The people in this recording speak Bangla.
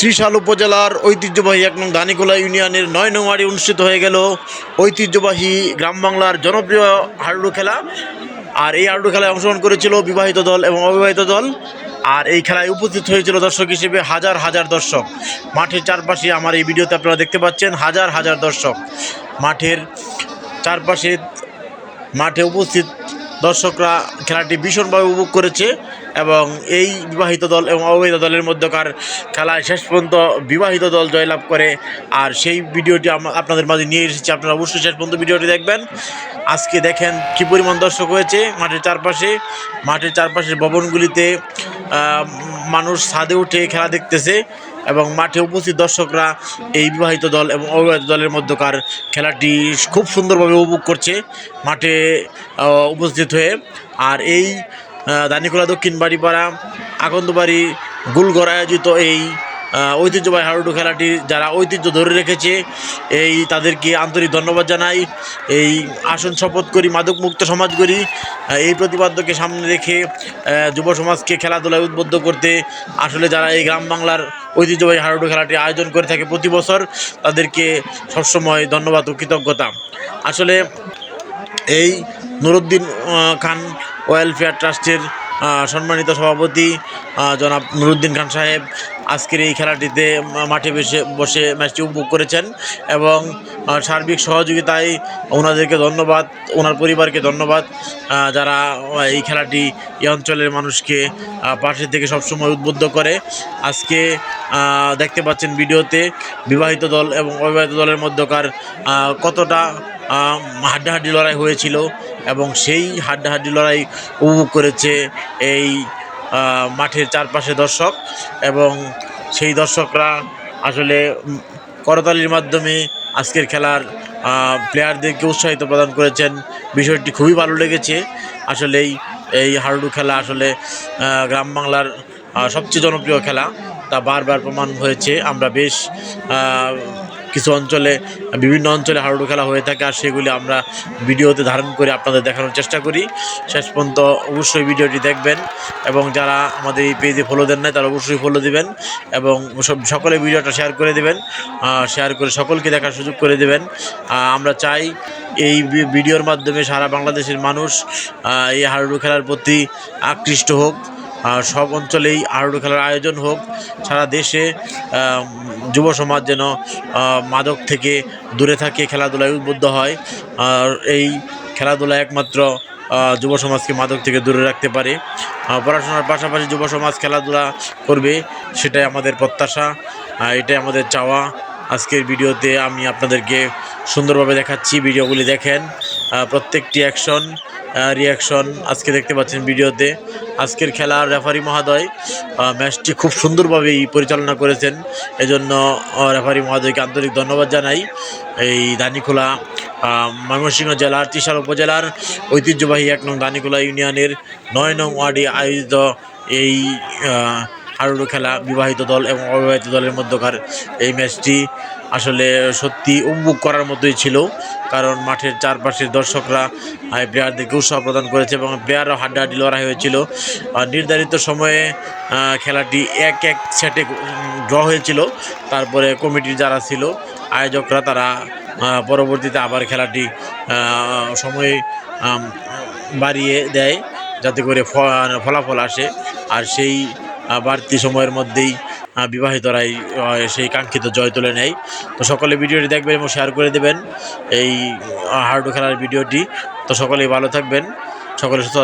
ত্রিশাল উপজেলার ঐতিহ্যবাহী এক নং দানিকোলা ইউনিয়নের নয় নং ওয়ার্ডে অনুষ্ঠিত হয়ে গেল ঐতিহ্যবাহী গ্রাম বাংলার জনপ্রিয় হাডুডু খেলা। আর এই হাডুডু খেলায় অংশগ্রহণ করেছিল বিবাহিত দল এবং অবিবাহিত দল। আর এই খেলায় উপস্থিত হয়েছিল দর্শক হিসেবে হাজার হাজার দর্শক। মাঠের চারপাশে আমার এই ভিডিওতে আপনারা দেখতে পাচ্ছেন হাজার হাজার দর্শক। মাঠের চারপাশে মাঠে উপস্থিত দর্শকরা খেলাটি ভীষণভাবে উপভোগ করেছে। এবং এই বিবাহিত দল এবং অবিবাহিত দলের মধ্যকার খেলায় শেষ পর্যন্ত বিবাহিত দল জয়লাভ করে। আর সেই ভিডিওটি আপনাদের মাঝে নিয়ে এসেছি। আপনারা অবশ্যই শেষ পর্যন্ত ভিডিওটি দেখবেন। আজকে দেখেন কী পরিমাণ দর্শক হয়েছে মাঠের চারপাশে। মাঠের চারপাশের ভবনগুলিতে মানুষ ছাদে উঠে খেলা দেখতেছে এবং মাঠে উপস্থিত দর্শকরা এই বিবাহিত দল এবং অবিবাহিত দলের মধ্যকার খেলাটি খুব সুন্দরভাবে উপভোগ করছে মাঠে উপস্থিত হয়ে। আর এই দানিকোলা দক্ষিণ বাড়িপাড়া, আকন্দবাড়ি, গুলগড় আয়োজিত এই ঐতিহ্যবাহী হাডুডু খেলাটি যারা ঐতিহ্য ধরে রেখেছে, এই তাদেরকে আন্তরিক ধন্যবাদ জানাই। এই আসন শপথ করি মাদকমুক্ত সমাজ করি। এই প্রতিপাদ্যকে সামনে রেখে যুব সমাজকে খেলাধুলায় উদ্বুদ্ধ করতে আসলে যারা এই গ্রাম বাংলার ঐতিহ্যবাহী হাডুডু খেলাটি আয়োজন করে থাকে প্রতি বছর, তাদেরকে সবসময় ধন্যবাদ ও কৃতজ্ঞতা। আসলে এই নুরুদ্দিন খান, ওয়েলফেয়ার ট্রাস্টের সম্মানিত সভাপতি জনাব নুরুদ্দিন খান সাহেব আজকের এই খেলাটিতে মাঠে বসে বসে ম্যাচটি উপভোগ করেছেন এবং সার্বিক সহযোগিতায় ওনাদেরকে ধন্যবাদ, ওনার পরিবারকে ধন্যবাদ যারা এই খেলাটি এই অঞ্চলের মানুষকে পাশে থেকে সবসময় উদ্বুদ্ধ করে। আজকে দেখতে পাচ্ছেন ভিডিওতে বিবাহিত দল এবং অবিবাহিত দলের মধ্যকার কতটা হাড্ডাহাড্ডি লড়াই হয়েছিল এবং সেই হাড্ডাহাড্ডি লড়াই উপভোগ করেছে এই মাঠের চারপাশে দর্শক এবং সেই দর্শকরা আসলে করতালির মাধ্যমে আজকের খেলার প্লেয়ারদেরকে উৎসাহিত প্রদান করেছেন। বিষয়টি খুবই ভালো লেগেছে। আসলেই এই হাডুডু খেলা আসলে গ্রাম বাংলার সবচেয়ে জনপ্রিয় খেলা। তা বারবার প্রমাণ হয়েছে। আমরা বেশ কিছু অঞ্চলে, বিভিন্ন অঞ্চলে হাডুডু খেলা হয়ে থাকে আর সেগুলি আমরা ভিডিওতে ধারণ করে আপনাদের দেখানোর চেষ্টা করি। শেষ পর্যন্ত অবশ্যই ভিডিওটি দেখবেন এবং যারা আমাদের এই পেজে ফলো দেন নাই, তারা অবশ্যই ফলো দিবেন এবং সব সকলে ভিডিওটা শেয়ার করে দেবেন শেয়ার করে সকলকে দেখার সুযোগ করে দেবেন। আমরা চাই এই ভিডিওর মাধ্যমে সারা বাংলাদেশের মানুষ এই হাডুডু খেলার প্রতি আকৃষ্ট হোক। সব অঞ্চলেই হাডুডু খেলার আয়োজন হোক, সারা দেশে যুব সমাজ যেন মাদক থেকে দূরে থাকে, খেলাধুলায় উদ্বুদ্ধ হয়। আর এই খেলাধুলা একমাত্র যুব সমাজকে মাদক থেকে দূরে রাখতে পারে। পড়াশোনার পাশাপাশি যুব সমাজ খেলাধুলা করবে, সেটাই আমাদের প্রত্যাশা। এটাই আমাদের চাওয়া। আজকের ভিডিওতে আমি আপনাদেরকে সুন্দরভাবে দেখাচ্ছি ভিডিওগুলি দেখেন। প্রত্যেকটি অ্যাকশন রিয়াকশন আজকে দেখতে পাচ্ছেন ভিডিওতে। আজকের খেলার রেফারি মহোদয় ম্যাচটি খুব সুন্দরভাবেই পরিচালনা করেছেন। এজন্য রেফারি মহোদয়কে আন্তরিক ধন্যবাদ জানাই। এই দানিখোলা ময়মনসিংহ জেলার ত্রিশাল উপজেলার ঐতিহ্যবাহী এক নং দানিখোলা ইউনিয়নের নয় নং ওয়ার্ডে আয়োজিত এই হাডুডু খেলা, বিবাহিত দল এবং অবিবাহিত দলের মধ্যকার এই ম্যাচটি আসলে সত্যি উপভোগ করার মতোই ছিল। কারণ মাঠের চারপাশের দর্শকরা প্লেয়ারদেরকে উৎসাহ প্রদান করেছে এবং প্লেয়ারও হাড্ডাহাড্ডি লড়াই হয়েছিল। নির্ধারিত সময়ে খেলাটি এক এক সেটে ড্র হয়েছিল। তারপরে কমিটির যারা ছিল, আয়োজকরা তারা পরবর্তীতে আবার খেলাটি সময় বাড়িয়ে দেয় যাতে করে ফলাফল আসে। আর সেই বাড়তি সময়ের মধ্যেই বিবাহিত বিবাহিতরাই সেই কাঙ্ক্ষিত জয় তুলে নেয়। তো সকলে ভিডিওটি দেখবেন এবং শেয়ার করে দেবেন। এই হার্ডু খেলার ভিডিওটি। তো সকলেই ভালো থাকবেন। সকলে সুস্থ